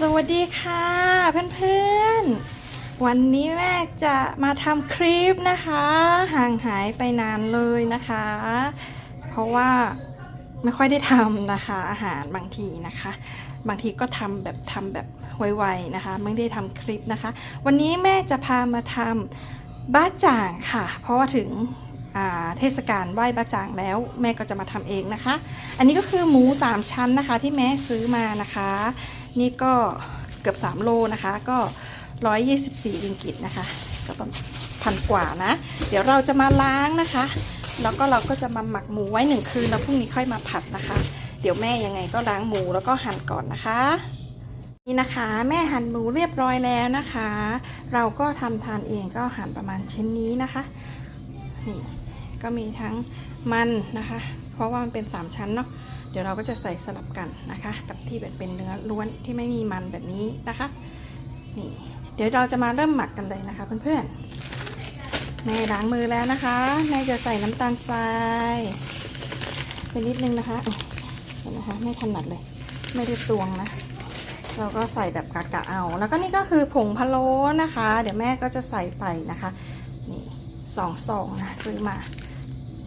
สวัสดีค่ะเพื่อนๆ วันนี้แม่จะมาทำคลิปนะคะ ห่างหายไปนานเลยนะคะ เพราะว่าไม่ค่อยได้ทำนะคะ อาหารบางทีนะคะ บางทีก็ทำแบบทำแบบไวๆนะคะ ไม่ได้ทำคลิปนะคะ วันนี้แม่จะพามาทำบ้าจ่างค่ะ เพราะว่าถึงเทศกาลไหว้บ้าจ่างแล้วแม่ก็จะมาทำเองนะคะ อันนี้ก็คือหมู 3 ชั้นนะคะที่แม่ซื้อมานะคะ นี่ก็เกือบ 3 โลนะคะ ก็ 124 ริงกิตนะคะ ก็ต้องพันกว่านะ เดี๋ยวเราจะมาล้างนะคะ แล้วก็เราก็จะมาหมักหมูไว้หนึ่งคืนแล้วพรุ่งนี้ค่อยมาผัดนะคะ เดี๋ยวแม่ยังไงก็ล้างหมูแล้วก็หั่นก่อนนะคะนี่นะคะแม่หั่นหมูเรียบร้อยแล้วนะคะ เราก็ทำทานเองก็หั่นประมาณเช่นนี้นะคะนี่ก็มีทั้งมันนะคะ เพราะว่ามันเป็น3ชั้นเนาะ เดี๋ยวเราก็จะใส่สลับกันนะคะ กับที่แบบเป็นเนื้อล้วนที่ไม่มีมันแบบนี้นะคะนี่เดี๋ยวเราจะมาเริ่มหมักกันเลยนะคะเพื่อนๆแม่ล้างมือแล้วนะคะแม่จะใส่น้ำตาลทรายไปนิดนึงนะคะเห็นนะคะไม่ถนัดเลย ไม่ได้ตวงนะ เราก็ใส่แบบกะกะเอา แล้วก็นี่ก็คือผงพะโล้นะคะ เดี๋ยวแม่ก็จะใส่ไปนะคะนี่สองซองนะซื้อมา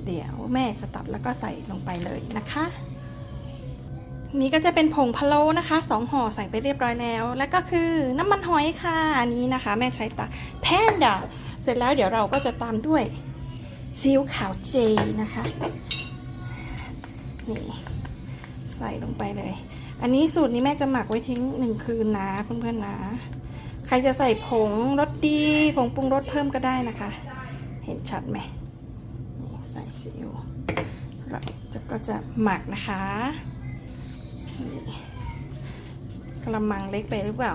เดี๋ยวแม่จะตัดแล้วก็ใส่ลงไปเลยนะคะ นี่ก็จะเป็นผงพะโล้นะคะสองห่อใส่ไปเรียบร้อยแล้ว แล้วก็คือน้ำมันหอยค่ะอันนี้นะคะ แม่ใช้ตาแพนดาเสร็จแล้วเดี๋ยวเราก็จะตามด้วยซีอิ๊วขาวเจนะคะนี่ใส่ลงไปเลย อันนี้สูตรนี้แม่จะหมักไว้ทิ้งหนึ่งคืนนะเพื่อนๆนะ ใครจะใส่ผงรสดี ผงปรุงรสเพิ่มก็ได้นะคะ เห็นชัดไหมนี่ใส่ซีอิ๊วเราจะก็จะหมักนะคะ กระมังเล็กไปหรือเปล่า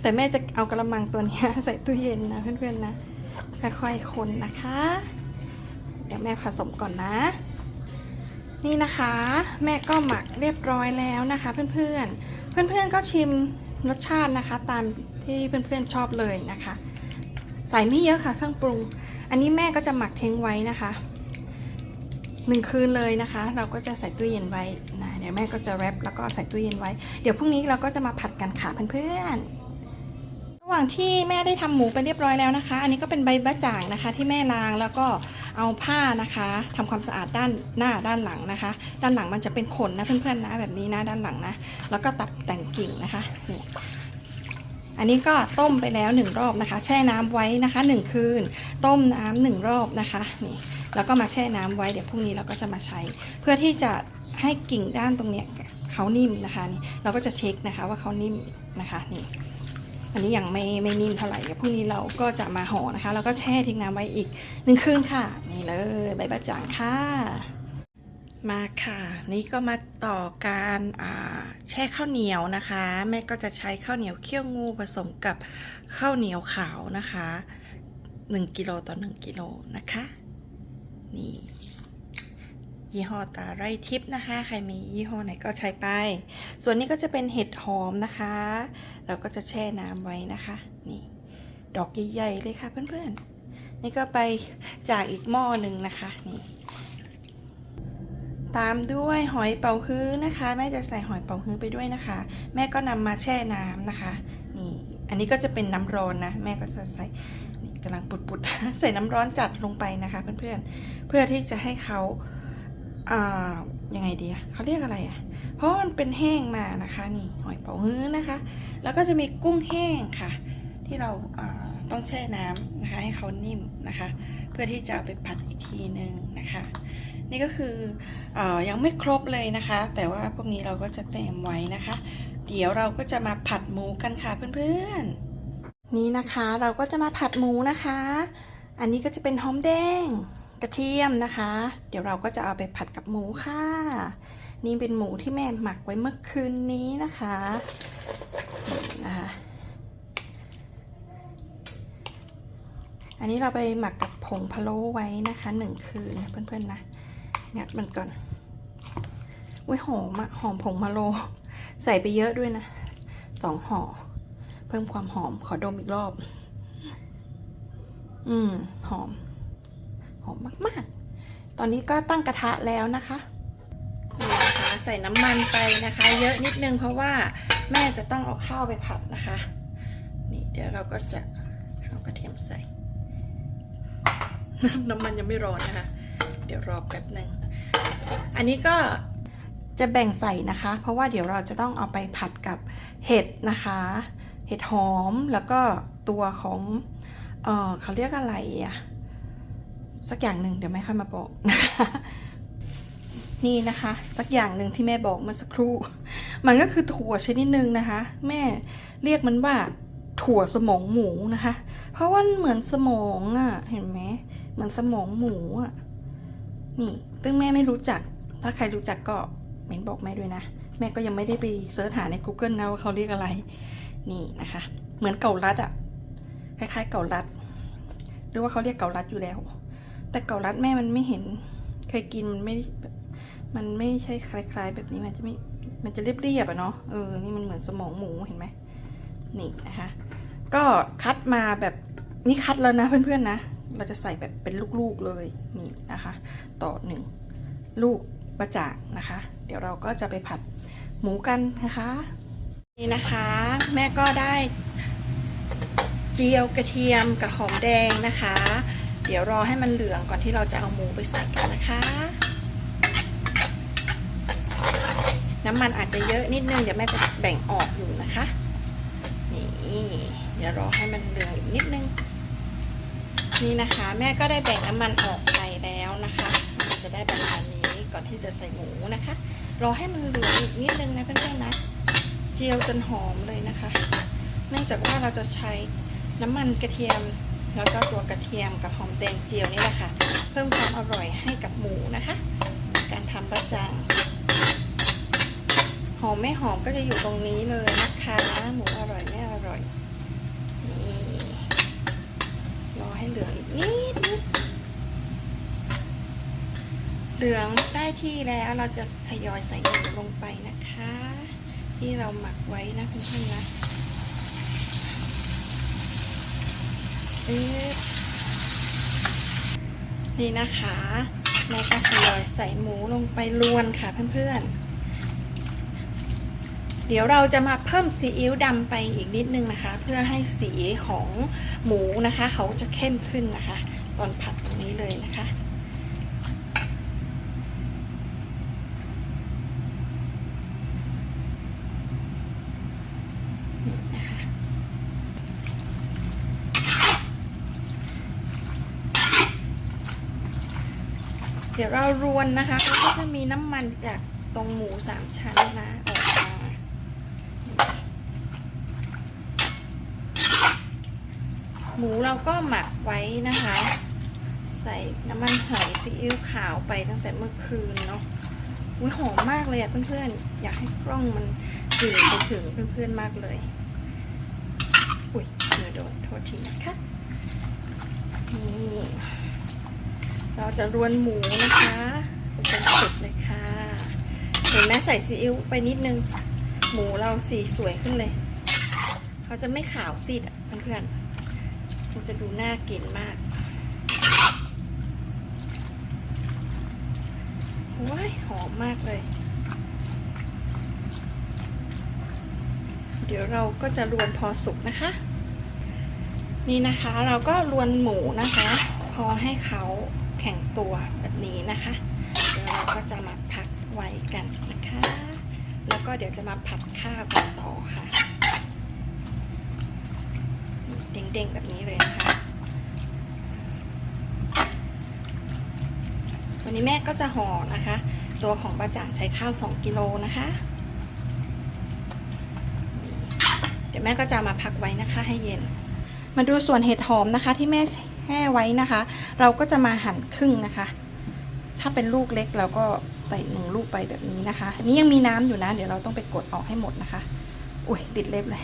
แต่แม่จะเอากระมังตัวนี้ใส่ตู้เย็นนะเพื่อนๆนะค่อยๆคนนะคะ เดี๋ยวแม่ผสมก่อนนะ นี่นะคะ แม่ก็หมักเรียบร้อยแล้วนะคะ เพื่อนๆ เพื่อนๆก็ชิมรสชาตินะคะ ตามที่เพื่อนๆชอบเลยนะคะ ใส่ไม่เยอะค่ะเครื่องปรุง อันนี้แม่ก็จะหมักทิ้งไว้นะคะหนึ่งคืนเลยนะคะ เราก็จะใส่ตู้เย็นไว้ เดี๋ยวแม่ก็จะแรปแล้วก็ใส่ตู้เย็นไว้ เดี๋ยวพรุ่งนี้เราก็จะมาผัดกันค่ะเพื่อนๆ ระหว่างที่แม่ได้ทำหมูไปเรียบร้อยแล้วนะคะ อันนี้ก็เป็นใบบะจ่างนะคะ ที่แม่ล้างแล้วก็เอาผ้านะคะทำความสะอาดด้านหน้าด้านหลังนะคะ ด้านหลังมันจะเป็นขนนะเพื่อนๆนะแบบนี้นะด้านหลังนะ แล้วก็ตัดแต่งกิ่งนะคะนี่อันนี้ก็ต้มไปแล้วหนึ่งรอบนะคะ แช่น้ำไว้นะคะหนึ่งคืน ต้มน้ำหนึ่งรอบนะคะนี่แล้วก็มาแช่น้ำไว้เดี๋ยวพรุ่งนี้เราก็จะมาใช้ เพื่อที่จะ ให้กิ่งด้านตรงเนี้ยเขานิ่มนะคะนี่เราก็จะเช็คนะคะว่าเขานิ่มนะคะนี่อันนี้ยังไม่ไม่นิ่มเท่าไหร่เดี๋ยวพรุ่งนี้เราก็จะมาห่อนะคะ แล้วก็แช่ทิ้งน้ำไว้อีกหนึ่งคืนค่ะ นี่เลยใบบะจ่างค่ะมาค่ะ นี่ก็มาต่อการแช่ข้าวเหนียวนะคะ แม่ก็จะใช้ข้าวเหนียวเคี่ยวงูผสมกับข้าวเหนียวขาวนะคะ1กิโลต่อ1กิโลนะคะ นี่ ยี่ห้อตาไร่ทิพย์นะคะ ใครมียี่ห้อไหนก็ใช้ไป ส่วนนี้ก็จะเป็นเห็ดหอมนะคะ เราก็จะแช่น้ำไว้นะคะ นี่ ดอกใหญ่ๆเลยค่ะเพื่อนๆ นี่ก็ไปจากอีกหม้อหนึ่งนะคะนี่ตามด้วยหอยเป๋าฮื้อนะคะ แม่จะใส่หอยเป๋าฮื้อไปด้วยนะคะ แม่ก็นำมาแช่น้ำนะคะนี่อันนี้ก็จะเป็นน้ำร้อนนะแม่ก็จะใส่กำลังปุดๆใส่น้ำร้อนจัดลงไปนะคะ เพื่อนๆเพื่อที่จะให้เขา ยังไงดีอะเขาเรียกอะไรอะเพราะมันเป็นแห้งมานะคะนี่หอยเป๋าฮื้อนะคะ แล้วก็จะมีกุ้งแห้งค่ะ ที่เราาต้องแช่น้ำนะคะให้เขานิ่มนะคะ เพื่อที่จะเอาไปผัดอีกทีหนึ่งนะคะ นี่ก็คืออยังไม่ครบเลยนะคะ แต่ว่าพวกนี้เราก็จะเตรียมไว้นะคะ เดี๋ยวเราก็จะมาผัดหมูกันค่ะเพื่อนๆ นี่นะคะเราก็จะมาผัดหมูนะคะ อันนี้ก็จะเป็นหอมแดง กระเทียมนะคะ เดี๋ยวเราก็จะเอาไปผัดกับหมูค่ะ นี่เป็นหมูที่แม่หมักไว้เมื่อคืนนี้นะคะนะคะอันนี้เราไปหมักกับผงพะโล้ไว้นะคะหนึ่งคืนนะเพื่อนๆนะงัดมันก่อนอุ้ยหอมอะหอมผงพะโล้ใส่ไปเยอะด้วยนะสองห่อเพิ่มความหอมขอดมอีกรอบ อืม หอม หอมมากๆ ตอนนี้ก็ตั้งกระทะแล้วนะคะนี่นะคะใส่น้ำมันไปนะคะ เยอะนิดนึงเพราะว่าแม่จะต้องเอาข้าวไปผัดนะคะ นี่เดี๋ยวเราก็จะเอากระเทียมใส่ น้ำมันยังไม่ร้อนนะคะ เดี๋ยวรอแป๊บหนึ่งอันนี้ก็จะแบ่งใส่นะคะ เพราะว่าเดี๋ยวเราจะต้องเอาไปผัดกับเห็ดนะคะ เห็ดหอมแล้วก็ตัวของ เออเขาเรียกอะไรอะ สักอย่างหนึ่งเดี๋ยวแม่ค่อยมาบอกนะคะนี่นะคะ สักอย่างหนึ่งที่แม่บอกเมื่อสักครู่ มันก็คือถั่วชนิดหนึ่งนะคะ แม่เรียกมันว่าถั่วสมองหมูนะคะ เพราะว่าเหมือนสมองอะ่ะ เห็นไหมเหมือนสมองหมูอะ่ะ นี่ตึ้งแม่ไม่รู้จัก ถ้าใครรู้จักก็เมนบอกแม่ด้วยนะ แม่ก็ยังไม่ได้ไปเสิร์ชหาใน Google นะว่าเขาเรียกอะไร นี่นะคะ เหมือนเกาลัดอะคล้ายๆ เกาลัด หรือว่าเขาเรียกเกาลัดอยู่แล้ว แต่เกาลัดแม่มันไม่เห็นเคยกินมันไม่ มันไม่ใช่คล้ายๆ แบบนี้มันจะไม่ มันจะเรียบๆอะเนาะ เออ นี่มันเหมือนสมองหมูเห็นไหม นี่นะคะ ก็คัดมาแบบนี่คัดแล้วนะเพื่อนๆนะ เราจะใส่แบบเป็นลูกๆเลย นี่นะคะ ต่อหนึ่งลูกประจากนะคะ เดี๋ยวเราก็จะไปผัดหมูกันนะคะ นี่นะคะ แม่ก็ได้เจียวกระเทียมกับหอมแดงนะคะ เดี๋ยวรอให้มันเหลืองก่อนที่เราจะเอาหมูไปใส่กันนะคะ น้ำมันอาจจะเยอะนิดนึง เดี๋ยวแม่จะแบ่งออกอยู่นะคะ นี่เดี๋ยวรอให้มันเหลืองอีกนิดนึง นี่นะคะ แม่ก็ได้แบ่งน้ำมันออกไปแล้วนะคะ จะได้ประมาณนี้ก่อนที่จะใส่หมูนะคะ รอให้มันเหลืองอีกนิดนึงนะเพื่อนๆนะ เจียวจนหอมเลยนะคะ เนื่องจากว่าเราจะใช้น้ำมันกระเทียม แล้วก็ตัวกระเทียมกับหอมแดงเจียวนี่แหละค่ะ เพิ่มความอร่อยให้กับหมูนะคะ การทำประจังหอมไม่หอมก็จะอยู่ตรงนี้เลยนะคะหมูอร่อยไม่อร่อยนี่รอให้เหลืองอีกนิดนิดเหลืองได้ที่แล้วเราจะทยอยใส่หมูลงไปนะคะ ที่เราหมักไว้นะเพื่อนๆนะเอ๊ะ นี่นะคะแม่ก็ทยอยใส่หมูลงไปลวนค่ะเพื่อนๆ เดี๋ยวเราจะมาเพิ่มซีอิ๊วดำไปอีกนิดนึงนะคะ เพื่อให้สีของหมูนะคะ เขาจะเข้มขึ้นนะคะ ตอนผัดตรงนี้เลยนะคะ นี่นะคะ เดี๋ยวเรารวนนะคะก็จะมีน้ำมันจากตรงหมูสามชั้นนะออกมาหมูเราก็หมักไว้นะคะ ใส่น้ำมันหอยซีอิ๊วขาวไปตั้งแต่เมื่อคืนเนาะอุ้ยหอมมากเลยอะเพื่อนๆ อยากให้กล้องมันสื่อไปถึงเพื่อนๆมากเลย อุ้ยเนื้อโดนโทษทีนะคะนี่ เราจะรวนหมูนะคะไปจนสุดเลยค่ะ เห็นไหมใส่ซีอิ๊วไปนิดนึง หมูเราสีสวยขึ้นเลย เขาจะไม่ขาวซีดอะเพื่อนๆมันจะดูน่ากินมากว้ายหอมมากเลย เดี๋ยวเราก็จะรวนพอสุกนะคะ นี่นะคะเราก็รวนหมูนะคะ พอให้เขา ข็งตัวแบบนี้นะคะเดี๋ยวเราก็จะมาพักไว้กันนะคะ แล้วก็เดี๋ยวจะมาผัดข้าวกันต่อค่ะเด้งๆแบบนี้เลยนะคะวันนี้แม่ก็จะห่อนะคะ ตัวของประจ่างใช้ข้าว 2 กิโลนะคะ เดี๋ยวแม่ก็จะมาพักไว้นะคะให้เย็น มาดูส่วนเห็ดหอมนะคะที่แม่ แห่ไว้นะคะ เราก็จะมาหั่นครึ่งนะคะ ถ้าเป็นลูกเล็กเราก็ใส่หนึ่งลูกไปแบบนี้นะคะอันนี้ยังมีน้ำอยู่นะ เดี๋ยวเราต้องไปกดออกให้หมดนะคะ อุ้ยติดเล็บเลย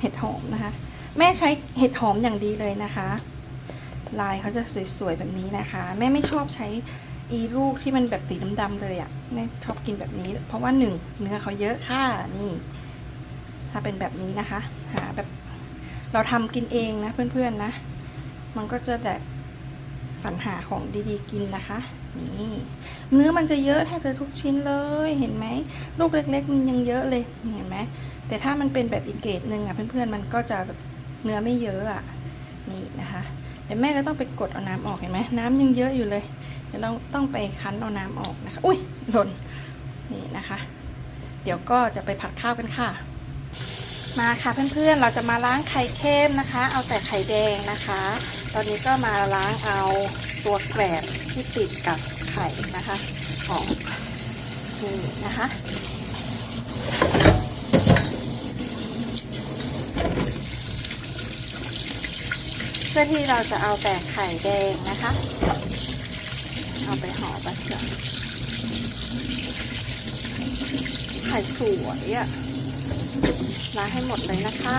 เห็ดหอมนะคะ แม่ใช้เห็ดหอมอย่างดีเลยนะคะ ลายเขาจะสวยๆแบบนี้นะคะ แม่ไม่ชอบใช้อีลูกที่มันแบบสีดำๆเลยอะ่ะแม่ชอบกินแบบนี้ เพราะว่าหนึ่งเนื้อเขาเยอะค่ะนี่ ถ้าเป็นแบบนี้นะคะ หาแบบเราทำกินเองนะเพื่อนๆนะ มันก็จะแบบสรรหาของดีๆกินนะคะ นี่ เนื้อมันจะเยอะแทบจะทุกชิ้นเลย เห็นไหม ลูกเล็ก ๆ มันยังเยอะเลย เห็นไหม แต่ถ้ามันเป็นแบบอีกเกรดหนึ่งอะเพื่อนๆ มันก็จะแบบเนื้อไม่เยอะอะ นี่นะคะเดี๋ยวแม่ก็ต้องไปกดเอาน้ำออกเห็นไหมน้ำยังเยอะอยู่เลย เดี๋ยวเราต้องไปคั้นเอาน้ำออกนะคะ อุ้ยหล่น นี่นะคะ เดี๋ยวก็จะไปผัดข้าวกันค่ะ มาค่ะเพื่อนๆ เราจะมาล้างไข่เค็มนะคะ เอาแต่ไข่แดงนะคะ ตอนนี้ก็มาล้างเอาตัวแกลบที่ติดกับไข่นะคะของนี่นะคะเพื่อที่เราจะเอาแต่ไข่แดงนะคะ เอาไปห่อบัตเตอไข่สวยอะล้างให้หมดเลยนะคะ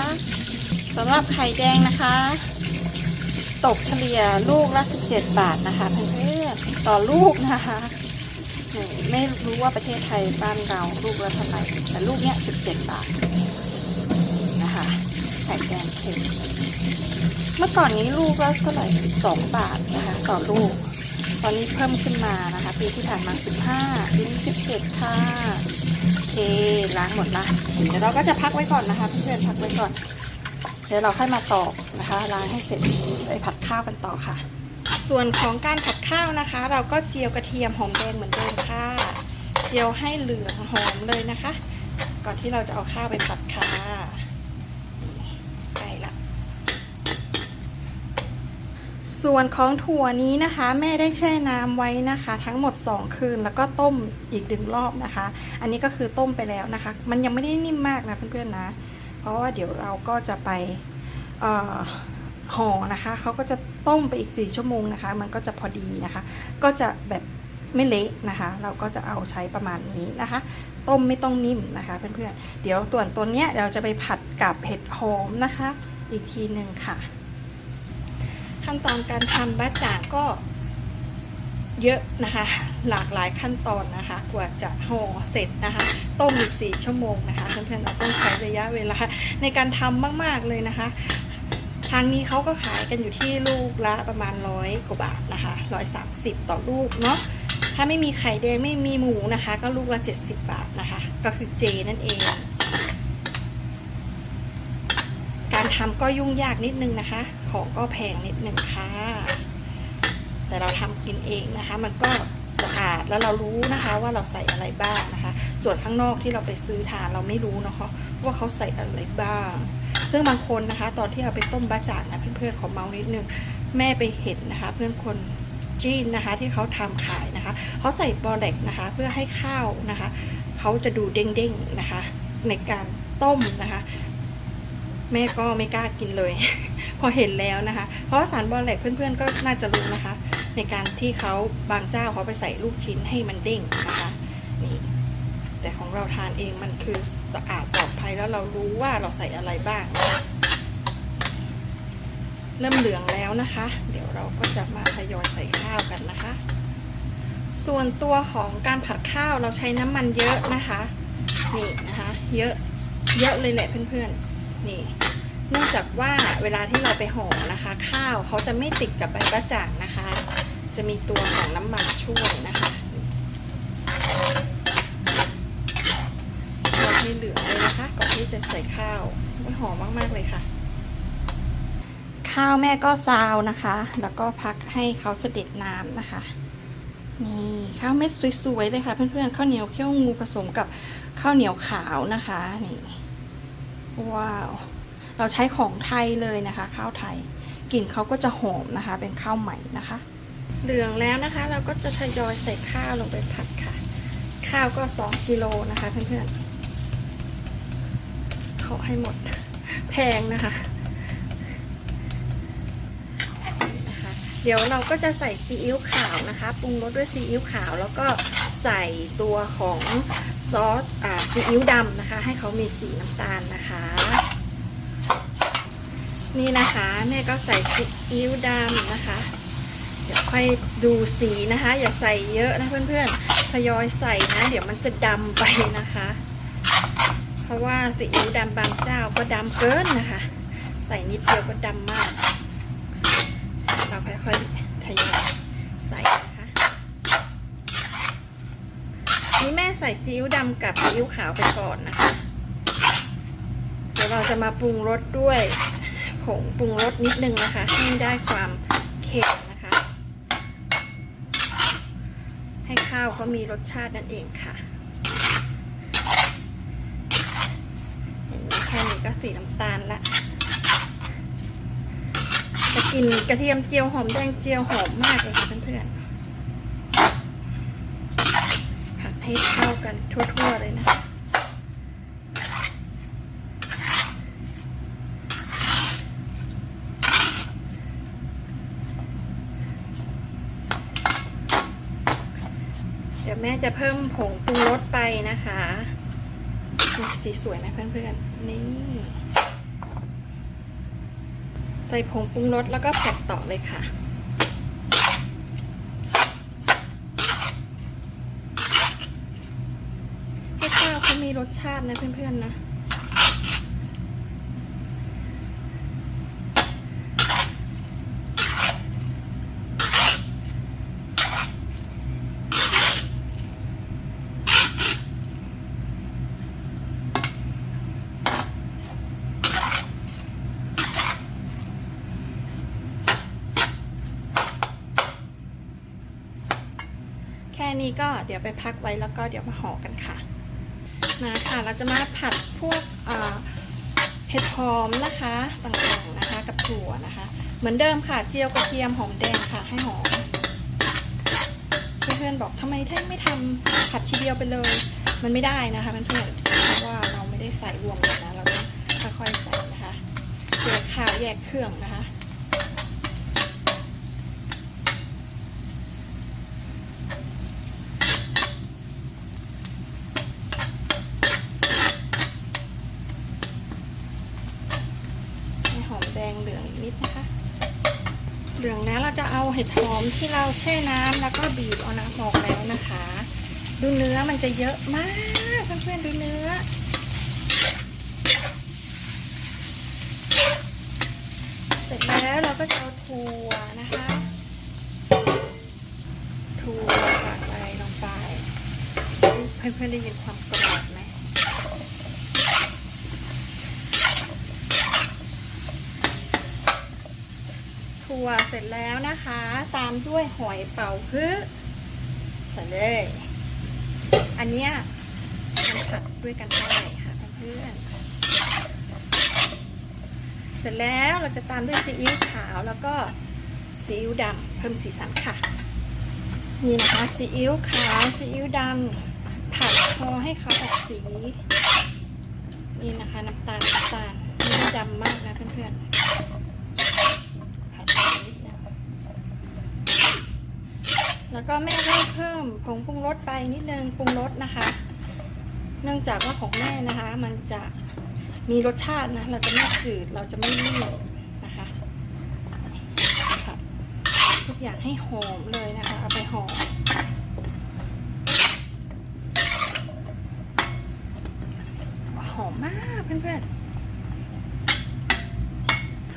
สำหรับไข่แดงนะคะ ตกเฉลี่ยลูกละ 17 บาทนะคะเพื่อนๆต่อลูกนะคะ ไม่รู้ว่าประเทศไทยบ้านเราลูกละเท่าไหร่แต่ลูกเนี้ย 17 บาทนะคะไข่แดงเค็มเมื่อก่อนนี้ลูกละเท่าไหร่12 บาทนะคะต่อลูก ตอนนี้เพิ่มขึ้นมานะคะปีที่ผ่านมา 15ปีนี้17 ค่ะ โอเคล้างหมดละเดี๋ยวเราก็จะพักไว้ก่อนนะคะเพื่อนๆพักไว้ก่อน เดี๋ยวเราค่อยมาตอกนะคะล้างให้เสร็จไปผัดข้าวกันต่อค่ะ ส่วนของการผัดข้าวนะคะ เราก็เจียวกระเทียมหอมแดงเหมือนเดิมค่ะ เจียวให้เหลืองหอมเลยนะคะ ก่อนที่เราจะเอาข้าวไปผัดค่ะใกล้ละส่วนของถั่วนี้นะคะ แม่ได้แช่น้ำไว้นะคะ ทั้งหมด 2 คืนแล้วก็ต้มอีกหนึ่งรอบนะคะ อันนี้ก็คือต้มไปแล้วนะคะ มันยังไม่ได้นิ่มมากนะเพื่อนๆนะ เพราะว่าเดี๋ยวเราก็จะไปเอ่อห่อนะคะเขาก็จะต้มไปอีก 4 ชั่วโมงนะคะ มันก็จะพอดีนะคะ ก็จะแบบไม่เละนะคะ เราก็จะเอาใช้ประมาณนี้นะคะ ต้มไม่ต้องนิ่มนะคะเพื่อนๆเดี๋ยวส่วนตัวเนี้ยเราจะไปผัดกับเห็ดหอมนะคะ อีกทีหนึ่งค่ะ ขั้นตอนการทำบ้าจ่างก็ เยอะนะคะ หลากหลายขั้นตอนนะคะ กว่าจะห่อเสร็จนะคะ ต้มอีก4ชั่วโมงนะคะเพื่อนๆเราต้องใช้ระยะเวลาในการทำมากๆเลยนะคะ ทางนี้เขาก็ขายกันอยู่ที่ลูกละประมาณร้อยกว่าบาทนะคะร้อยสามสิบต่อลูกเนาะถ้าไม่มีไข่แดงไม่มีหมูนะคะ ก็ลูกละ 70 บาทนะคะ ก็คือเจนั่นเอง การทำก็ยุ่งยากนิดนึงนะคะ ของก็แพงนิดนึงค่ะ แต่เราทำกินเองนะคะ มันก็สะอาดแล้วเรารู้นะคะ ว่าเราใส่อะไรบ้างนะคะ ส่วนข้างนอกที่เราไปซื้อทานเราไม่รู้นะคะว่าเขาใส่อะไรบ้าง ซึ่งบางคนนะคะ ตอนที่เราไปต้มบะจ่างนะเพื่อนๆขอเมาส์นิดนึงแม่ไปเห็นนะคะ เพื่อนคนจีนนะคะที่เขาทำขายนะคะเขาใส่บอเล็กนะคะ เพื่อให้ข้าวนะคะเขาจะดูเด้งๆนะคะ ในการต้มนะคะ แม่ก็ไม่กล้ากินเลย พอเห็นแล้วนะคะ เพราะว่าสารบอแลกเพื่อนๆก็น่าจะรู้นะคะ ในการที่เขาบางเจ้าเขาไปใส่ลูกชิ้นให้มันเด้งนะคะนี่แต่ของเราทานเองมันคือสะอาดปลอดภัยแล้วเรารู้ว่าเราใส่อะไรบ้างนะเริ่มเหลืองแล้วนะคะ เดี๋ยวเราก็จะมาทยอยใส่ข้าวกันนะคะ ส่วนตัวของการผัดข้าวเราใช้น้ำมันเยอะนะคะนี่นะคะเยอะเยอะเลยแหละเพื่อนๆนี่เนื่องจากว่าเวลาที่เราไปห่อนะคะ ข้าวเขาจะไม่ติดกับใบกระจ่างนะคะ จะมีตัวของน้ำมันช่วยนะคะเราให้เหลือเลยนะคะก่อนที่จะใส่ข้าวโอ้ยหอมมากๆเลยค่ะ ข้าวแม่ก็ซาวนะคะ แล้วก็พักให้เขาเสด็จน้ำนะคะ นี่ข้าวเม็ดสวยๆเลยค่ะเพื่อนๆข้าวเหนียวเขี้ยวงูผสมกับข้าวเหนียวขาวนะคะนี่ว้าว เราใช้ของไทยเลยนะคะ ข้าวไทยกลิ่นเขาก็จะหอมนะคะ เป็นข้าวใหม่นะคะ เหลืองแล้วนะคะ เราก็จะทยอยใส่ข้าวลงไปผัดค่ะ ข้าวก็สองกิโลนะคะเพื่อนๆขอให้หมดแพงนะคะนะคะ เดี๋ยวเราก็จะใส่ซีอิ๊วขาวนะคะปรุงรสด้วยซีอิ๊วขาว แล้วก็ใส่ตัวของซอสอ่าซีอิ๊วดำนะคะ ให้เขามีสีน้ำตาลนะคะ นี่นะคะแม่ก็ใส่ซีอิ๊วดำนะคะ เดี๋ยวค่อยดูสีนะคะ อย่าใส่เยอะนะเพื่อนๆทยอยใส่นะ เดี๋ยวมันจะดำไปนะคะ เพราะว่าซีอิ๊วดำบางเจ้าก็ดำเกินนะคะ ใส่นิดเดียวก็ดำมาก เราค่อยๆทยอยใส่นะคะนี่แม่ใส่ซีอิ๊วดำกับซีอิ๊วขาวไปก่อนนะคะ เดี๋ยวเราจะมาปรุงรสด้วยผงปรุงรสนิดนึงนะคะ ให้ได้ความเค็มนะคะ ให้ข้าวเขามีรสชาตินั่นเองค่ะ เห็นไหมแค่นี้ก็สีน้ำตาลละจะกินกระเทียมเจียวหอมแดงเจียวหอมมากเลยค่ะเพื่อนๆผัดให้เข้ากันทั่วๆเลยนะ เดี๋ยว แม่จะเพิ่มผงปรุงรสไปนะคะสีสวยนะเพื่อนๆ นี่ ใส่ผงปรุงรสแล้วก็ผัดต่อเลยค่ะให้ข้าวเขามีรสชาตินะเพื่อนๆนะ นี้ก็เดี๋ยวไปพักไว้แล้วก็เดี๋ยวมาห่อกันค่ะมาค่ะเราจะมาผัดพวกเห็ดหอมนะคะต่างๆนะคะกับถั่วนะคะ เหมือนเดิมค่ะเจียวกระเทียมหอมแดงค่ะให้หอมเพื่อนๆบอกทำไมท่านไม่ทำผัดทีเดียวไปเลย มันไม่ได้นะคะเพื่อนๆเพราะว่าเราไม่ได้ใส่รวมกันนะเราต้องค่อยๆใส่นะคะแยกข้าวแยกเครื่องนะคะ ให้หอมแดงเหลืองอีกนิดนะคะ เหลืองนะเราจะเอาเห็ดหอมที่เราแช่น้ำแล้วก็บีบเอาน้ำออกแล้วนะคะ ดูเนื้อมันจะเยอะมากเพื่อนๆดูเนื้อ เสร็จแล้วเราก็จะเอาถั่วนะคะ ถั่วใส่ลงไปเพื่อนๆได้ยินความกรอบไหม ถั่วเสร็จแล้วนะคะ ตามด้วยหอยเป๋าฮื้อใส่เลย อันเนี้ยมันผัดด้วยกันได้ค่ะเพื่อนเสร็จแล้วเราจะตามด้วยซีอิ๊วขาวแล้วก็ซีอิ๊วดำเพิ่มสีสันค่ะ นี่นะคะซีอิ๊วขาวซีอิ๊วดำผัดพอให้เขาออกสี นี่นะคะน้ำตาลน้ำตาลไม่ได้ดำมากนะเพื่อนๆ ผัดไปนิดนึง แล้วก็แม่ก็เพิ่มผงปรุงรสไปนิดนึงปรุงรสนะคะ เนื่องจากว่าของแม่นะคะ มันจะมีรสชาตินะ เราจะไม่จืด เราจะไม่นิ่มนะคะทุกอย่างให้หอมเลยนะคะ เอาไปหอมหอมมากเพื่อนๆ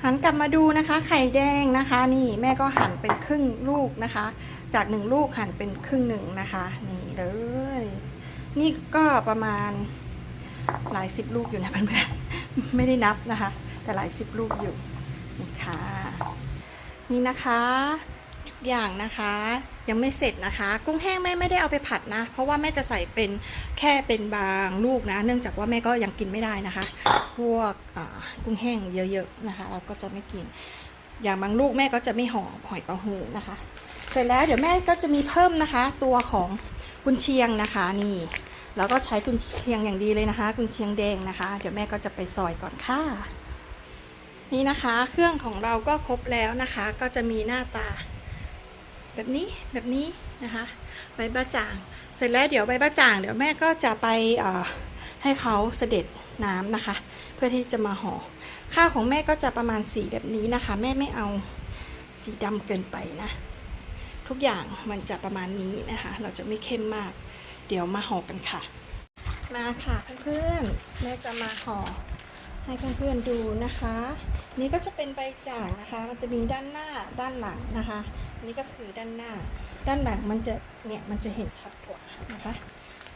หันกลับมาดูนะคะ ไข่แดงนะคะ นี่แม่ก็หั่นเป็นครึ่งลูกนะคะ จากหนึ่งลูกหั่นเป็นครึ่งหนึ่งนะคะ นี่เลย นี่ก็ประมาณหลายสิบลูกอยู่นะเพื่อนๆไม่ได้นับนะคะ แต่หลายสิบลูกอยู่นี่ค่ะนี่นะคะทุกอย่างนะคะ ยังไม่เสร็จนะคะ กุ้งแห้งแม่ไม่ได้เอาไปผัดนะ เพราะว่าแม่จะใส่เป็นแค่เป็นบางลูกนะ เนื่องจากว่าแม่ก็ยังกินไม่ได้นะคะ พวกกุ้งแห้งเยอะๆนะคะ เราก็จะไม่กิน อย่างบางลูกแม่ก็จะไม่ห่อหอยเป๋าฮื้อนะคะ เสร็จแล้วเดี๋ยวแม่ก็จะมีเพิ่มนะคะ ตัวของกุนเชียงนะคะนี่แล้วก็ใช้กุนเชียงอย่างดีเลยนะคะ กุนเชียงแดงนะคะ เดี๋ยวแม่ก็จะไปซอยก่อนค่ะ นี่นะคะ เครื่องของเราก็ครบแล้วนะคะ ก็จะมีหน้าตา แบบนี้แบบนี้นะคะ ใบบ้าจ่าง เสร็จแล้วเดี๋ยวใบบ้าจ่าง เดี๋ยวแม่ก็จะไปอ่ให้เขาเสด็จน้ำนะคะ เพื่อที่จะมาห่อข้าวของแม่ก็จะประมาณสีแบบนี้นะคะ แม่ไม่เอาสีดำเกินไปนะ ทุกอย่างมันจะประมาณนี้นะคะ เราจะไม่เข้มมาก เดี๋ยวมาห่อกันค่ะ มาค่ะเพื่อนๆแม่จะมาห่อให้เพื่อนๆดูนะคะ นี่ก็จะเป็นใบจางนะคะ มันจะมีด้านหน้าด้านหลังนะคะอันนี้ก็คือด้านหน้า ด้านหลังมันจะเนี่ยมันจะเห็นชัดกว่านะคะ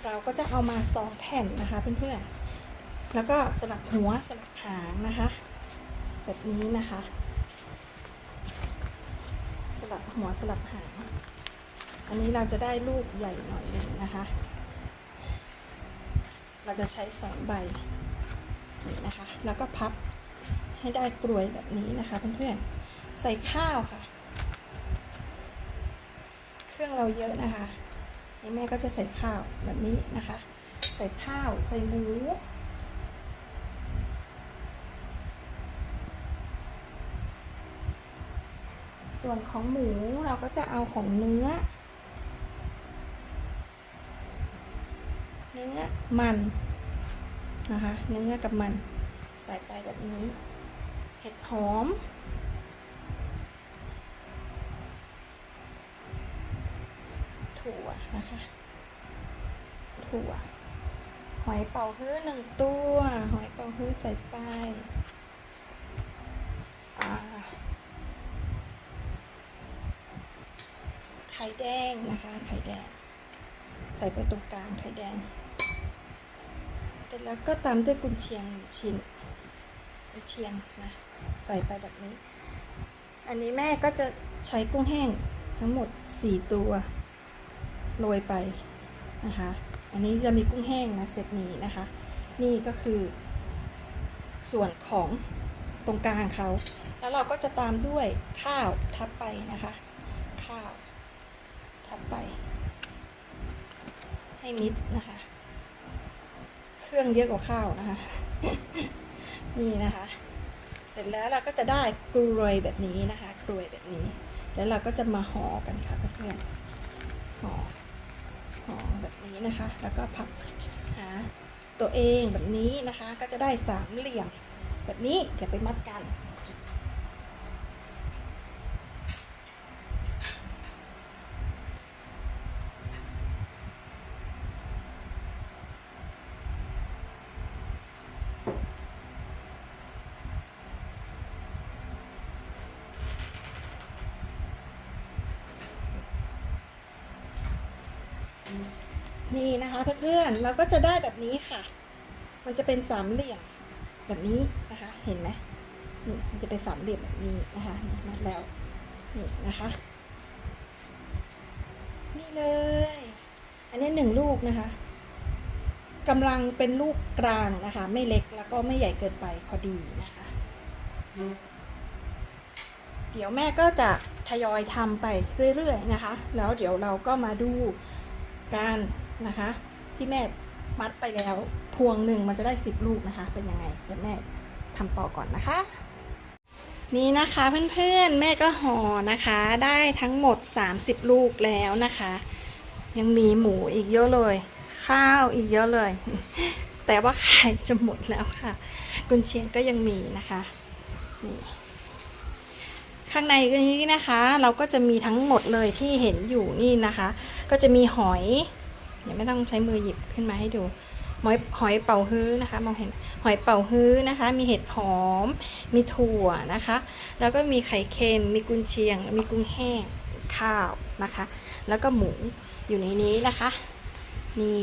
เราก็จะเอามาสองแผ่นนะคะเพื่อนๆแล้วก็สลับหัวสลับหางนะคะ แบบนี้นะคะ ลับหัวสลับหางอันนี้เราจะได้ลูกใหญ่หน่อยหนึ่งนะคะ เราจะใช้สองใบนี่นะคะ แล้วก็พับให้ได้กลวยแบบนี้นะคะเพื่อนๆ ใส่ข้าวค่ะ เครื่องเราเยอะนะคะนี่แม่ก็จะใส่ข้าวแบบนี้นะคะ ใส่ข้าว ใส่หมู ส่วนของหมูเราก็จะเอาของเนื้อ เนื้อมันนะคะ เนื้อกับมันใส่ไปแบบนี้ เห็ดหอม ถั่วนะคะ ถั่ว หอยเป่าฮื้อหนึ่งตัว หอยเป่าฮื้อใส่ไปอ่าไข่ แดงนะคะ ไข่แดง ใส่ไปตรงกลางไข่แดง เสร็จแล้วก็ตามด้วยกุนเชียงหนึ่งชิ้นกุนเชียงนะใส่ไปแบบนี้ อันนี้แม่ก็จะใช้กุ้งแห้งทั้งหมด 4 ตัวโรยไปนะคะ อันนี้จะมีกุ้งแห้งนะเซตนี้นะคะ นี่ก็คือส่วนของตรงกลางเขา แล้วเราก็จะตามด้วยข้าวทับไปนะคะ ข้าว ทับไป ให้มิดนะคะ เครื่องเยอะกว่าข้าวนะคะ นี่นะคะ เสร็จแล้วเราก็จะได้กรวยแบบนี้นะคะ กรวยแบบนี้ แล้วเราก็จะมาห่อกันค่ะเพื่อนห่อห่อแบบนี้นะคะ แล้วก็พับหาตัวเองแบบนี้นะคะ ก็จะได้สามเหลี่ยมแบบนี้เดี๋ยวไปมัดกัน เพื่อนเราก็จะได้แบบนี้ค่ะ มันจะเป็นสามเหลี่ยมแบบนี้นะคะ เห็นไหมนี่มันจะเป็นสามเหลี่ยมแบบนี้นะคะมัดแล้วนี่นะคะ นี่เลย อันนี้หนึ่งลูกนะคะกำลังเป็นลูกกลางนะคะ ไม่เล็กแล้วก็ไม่ใหญ่เกินไปพอดีนะคะ เดี๋ยวแม่ก็จะทยอยทำไปเรื่อยๆนะคะ แล้วเดี๋ยวเราก็มาดูการนะคะ ที่แม่มัดไปแล้วพวงหนึ่งมันจะได้สิบลูกนะคะ เป็นยังไงเดี๋ยวแม่ทำต่อก่อนนะคะ นี่นะคะเพื่อนๆแม่ก็ห่อนะคะ ได้ทั้งหมด 30 ลูกแล้วนะคะ ยังมีหมูอีกเยอะเลย ข้าวอีกเยอะเลย แต่ว่าไข่จะหมดแล้วค่ะ กุนเชียงก็ยังมีนะคะนี่ข้างในนี้นะคะ เราก็จะมีทั้งหมดเลยที่เห็นอยู่นี่นะคะ ก็จะมีหอย เดี๋ยวไม่ต้องใช้มือหยิบขึ้นมาให้ดูหอยหอยเป่าฮื้อนะคะมองเห็นหอยเป่าฮื้อนะคะ มีเห็ดหอม มีถั่วนะคะ แล้วก็มีไข่เค็ม มีกุนเชียง มีกุ้งแห้งข้าวนะคะ แล้วก็หมูอยู่ในนี้นะคะ นี่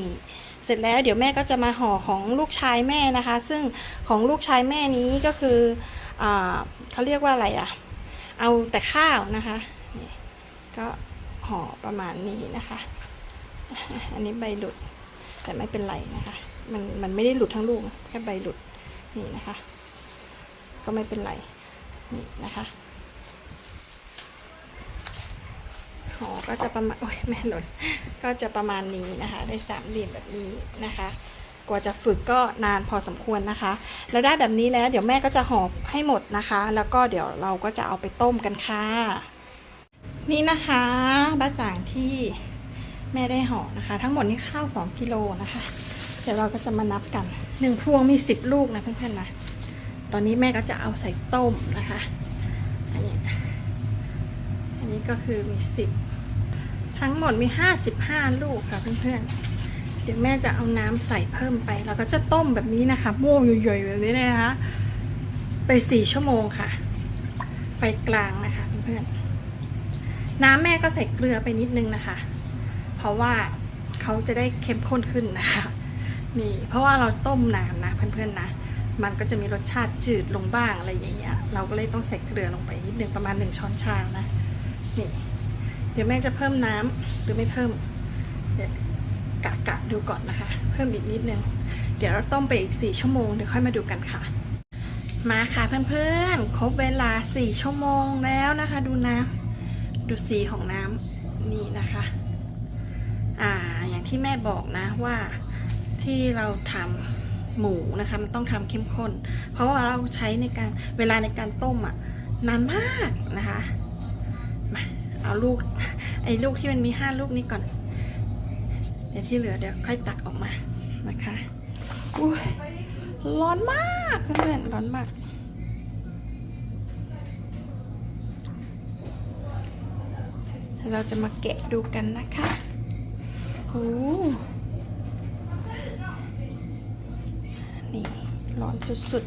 เสร็จแล้วเดี๋ยวแม่ก็จะมาห่อของลูกชายแม่นะคะ ซึ่งของลูกชายแม่นี้ก็คืออเขาเรียกว่าอะไรอะเอาแต่ข้าวนะคะนี่ก็ห่อประมาณนี้นะคะ อันนี้ใบหลุด แต่ไม่เป็นไรนะคะ มันมันไม่ได้หลุดทั้งลูกแค่ใบหลุดนี่นะคะ ก็ไม่เป็นไรนี่นะคะหอก็จะประมาณโอ้ยแม่หล่นก็จะประมาณนี้นะคะ ได้สามเหลี่ยมแบบนี้นะคะ กว่าจะฝึกก็นานพอสมควรนะคะ แล้วได้แบบนี้แล้วเดี๋ยวแม่ก็จะห่อให้หมดนะคะ แล้วก็เดี๋ยวเราก็จะเอาไปต้มกันค่ะ นี่นะคะบ้าจ่างที่ แม่ได้ห่อนะคะ ทั้งหมดนี่ข้าว 2กิโลนะคะ เดี๋ยวเราก็จะมานับกันหนึ่งพวงมี 10 ลูกนะเพื่อนๆนะตอนนี้แม่ก็จะเอาใส่ต้มนะคะ อันนี้อันนี้ก็คือมี 10 ทั้งหมดมี 55 ลูกค่ะเพื่อนๆ เดี๋ยวแม่จะเอาน้ำใส่เพิ่มไป เราก็จะต้มแบบนี้นะคะโม่ย่อยๆแบบนี้นะคะ ไปสี่ชั่วโมงค่ะ ไฟกลางนะคะเพื่อนๆน้ำแม่ก็ใส่เกลือไปนิดนึงนะคะ เพราะว่าเขาจะได้เข้มข้นขึ้นนะคะนี่เพราะว่าเราต้มนานนะเพื่อนๆนะ มันก็จะมีรสชาติจืดลงบ้างอะไรอย่างเงี้ยเราก็เลยต้องใส่เกลือลงไปนิดนึงประมาณหนึ่งช้อนชานะนี่เดี๋ยวแม่จะเพิ่มน้ำหรือไม่เพิ่มเดี๋ยวกะกะดูก่อนนะคะ เพิ่มอีกนิดนึงเดี๋ยวเราต้มไปอีก4ชั่วโมงเดี๋ยวค่อยมาดูกันค่ะ มาค่ะเพื่อนๆครบเวลา4ชั่วโมงแล้วนะคะ ดูน้ำดูสีของน้ำนี่นะคะ ที่แม่บอกนะว่าที่เราทำหมูนะคะมันต้องทำเข้มข้น เพราะว่าเราใช้ในการเวลาในการต้มอะนานมากนะคะมาเอาลูกไอ้ลูกที่มันมีห้าลูกนี้ก่อนเดี๋ยวที่เหลือเดี๋ยวค่อยตักออกมานะคะอุ้ยร้อนมากเพื่อนๆร้อนมากเราจะมาแกะดูกันนะคะ โอ้นี่ร้อนสุด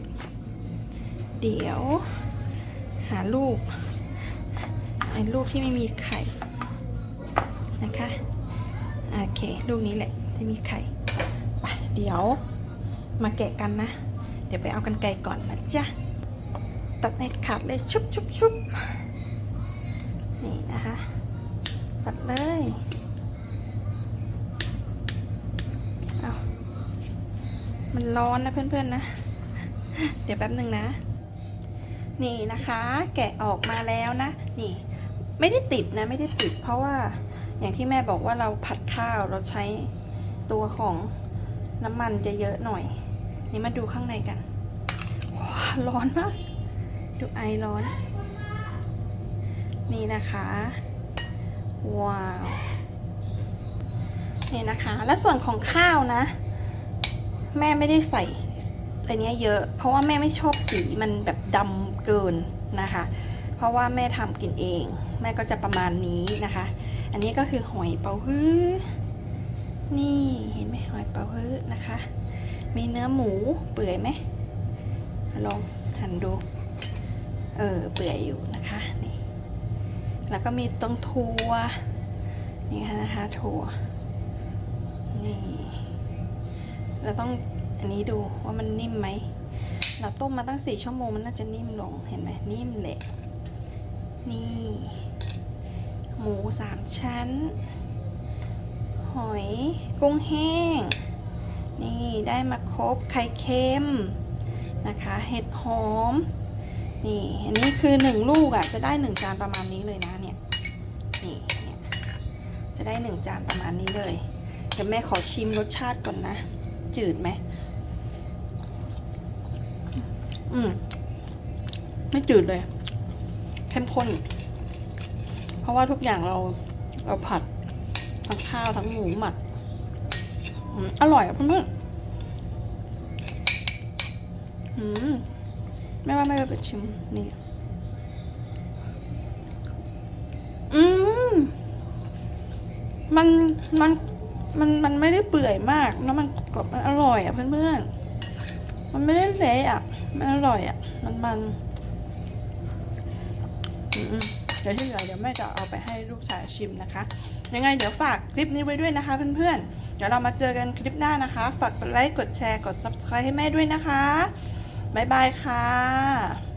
ๆ เดี๋ยว หาลูกไอ้ลูกที่ไม่มีไข่ นะคะ โอเคลูกนี้แหละที่มีไข่ไปเดี๋ยวมาแกะกันนะ เดี๋ยวไปเอากันไกลก่อนนะจ๊ะ ตัดเน็ตขาดเลยชุบชุบชุบนี่นะคะ ตัดเลย เอา มันร้อนนะเพื่อนๆนะ เดี๋ยวแป๊บหนึ่งนะ นี่นะคะ แกะออกมาแล้วนะ นี่ ไม่ได้ติดนะ ไม่ได้ติด เพราะว่าอย่างที่แม่บอกว่าเราผัดข้าวเราใช้ตัวของน้ำมันจะเยอะหน่อย นี่มาดูข้างในกันว้าร้อนมาก ดูไอร้อน นี่นะคะ ว้าว นี่นะคะ แล้วส่วนของข้าวนะ แม่ไม่ได้ใส่อันเนี้ยเยอะ เพราะว่าแม่ไม่ชอบสีมันแบบดำเกินนะคะ เพราะว่าแม่ทำกินเอง แม่ก็จะประมาณนี้นะคะ อันนี้ก็คือหอยเป๋าฮื้อนี่เห็นไหมหอยเป๋าฮื้อนะคะ มีเนื้อหมูเปื่อยไหมลองหันดูเออเปื่อยอยู่นะคะนี่แล้วก็มีตรงถั่วนี่ค่ะนะคะถั่วนี่ เราต้องอันนี้ดูว่ามันนิ่มไหม เราต้มมาตั้งสี่ชั่วโมงมันน่าจะนิ่มลงเห็นไหมนิ่มแหละ นี่ หมูสามชั้น หอยกุ้งแห้ง นี่ได้มาครบไข่เค็มนะคะ เห็ดหอม นี่อันนี้คือหนึ่งลูกอะ่ะจะได้หนึ่งจานประมาณนี้เลยนะเนี่ยนี่จะได้หนึ่งจานประมาณนี้เลย เดี๋ยวแม่ขอชิมรสชาติก่อนนะ จืดไหม อืม ไม่จืดเลย เข้มข้น เพราะว่าทุกอย่างเราเราผัด ทั้งข้าวทั้งหมูหมัก อร่อยอะเพื่อนๆอืม ไม่ว่าไม่ไปชิม นี่ อืม มัน มัน มันมันไม่ได้เปื่อยมากแล้วมันกรอบมันอร่อยอะเพื่อนๆ มันไม่ได้เละอะ มันอร่อยอะ มันมันเดี๋ยวที่เหลือเดี๋ยวแม่จะเอาไปให้ลูกชายชิมนะคะ ยังไงเดี๋ยวฝากคลิปนี้ไว้ด้วยนะคะเพื่อนๆ เดี๋ยวเรามาเจอกันคลิปหน้านะคะ ฝากกดไลค์ กดแชร์ กด subscribe ให้แม่ด้วยนะคะ บ๊ายบายค่ะ